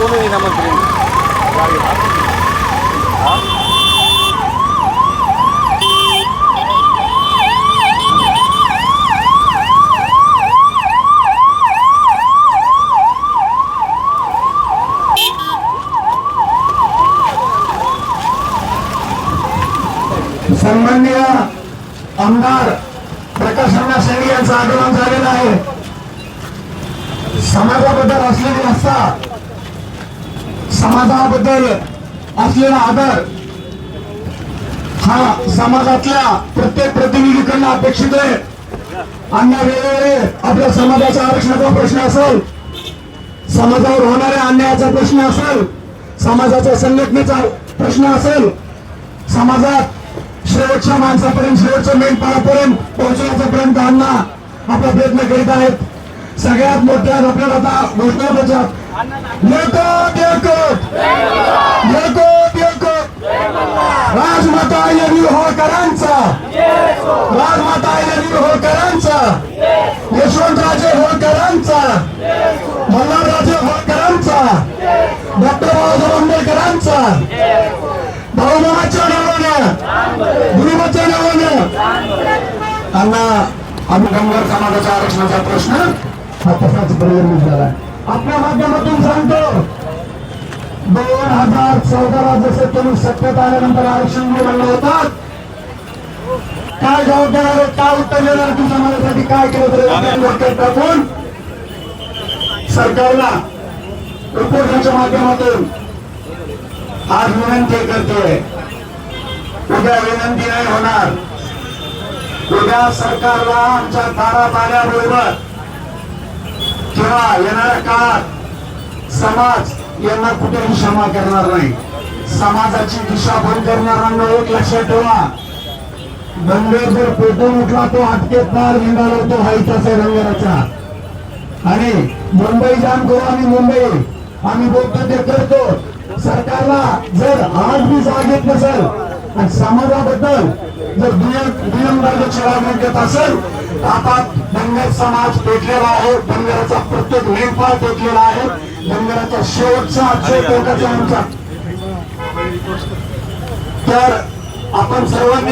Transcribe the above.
कोण येईना मंत्री सन्माननीय आमदार प्रकाश अण्णा शेळके यांचं आगमन झालेलं आहे. समाजाबद्दल असलेली आस्था समाजाबद्दल असलेला आदर हा समाजातल्या प्रत्येक प्रतिनिधीकडनं अपेक्षित आहे. अन्य वेळोवेळी आपल्या समाजाच्या आरक्षणाचा प्रश्न असेल समाजावर होणाऱ्या अन्यायाचा प्रश्न असेल समाजाच्या संघटनेचा प्रश्न असेल समाजात शेवटच्या माणसापर्यंत शेवटच्या मेंढपाळापर्यंत पोहोचण्याचा प्रयत्न अण्णा आपला प्रयत्न करीत आहेत. सगळ्यात मोठ्या आपल्याला आता घोषणा त्याच्यात एकट एकट एकट राजमाता येवी होळकरांचा. राजमाता येवी होळकरांचा. यशवंतराजे होळकरांचा. मल्हारराजे होळकरांचा. डॉक्टर बाबासाहेब आंबेडकरांचा. भाऊमाच्या नावानं. गुरुबाच्या नावानं. त्यांना आम्ही समाजाच्या आरक्षणाचा प्रश्न हा तसाच परिवर्तित झाला आपल्या माध्यमातून सांगतो दोन हजार चौदाला जसे तुम्ही सत्तेत आल्यानंतर आरक्षण मिळवलं होतं काय जबाबदार काय उत्तर देणार तू समाजासाठी काय केलं तरी टाकून सरकारला उपोषणाच्या माध्यमातून आज विनंती करतोय उद्या विनंती नाही होणार. उद्या सरकारला आमच्या दारात आल्याबरोबर किंवा येणाऱ्या काळात समाज यांना कुठेही क्षमा करणार नाही. समाजाची दिशा बंद करणाऱ्यांना एक लक्षात ठेवा. दंगेर जर पेटून उठला तो हटकेत पार निघाला तो हायचाच आहे आणि मुंबई जाम करू आम्ही मुंबई. आम्ही बोलतो ते करतो. सरकारला जर आज बी जाग येत नसेल आणि समाजाबद्दल जर दुय्यम दुय्यम दर्जाची वागणूक देत असेल आता धनगर समाज पेटलेला आहे. धनगराचा प्रत्येक मेंढपाळ पेटलेला आहे. धनगराचा शेवटचा अक्षय टोकाचा आमचा तर आपण सर्वांनी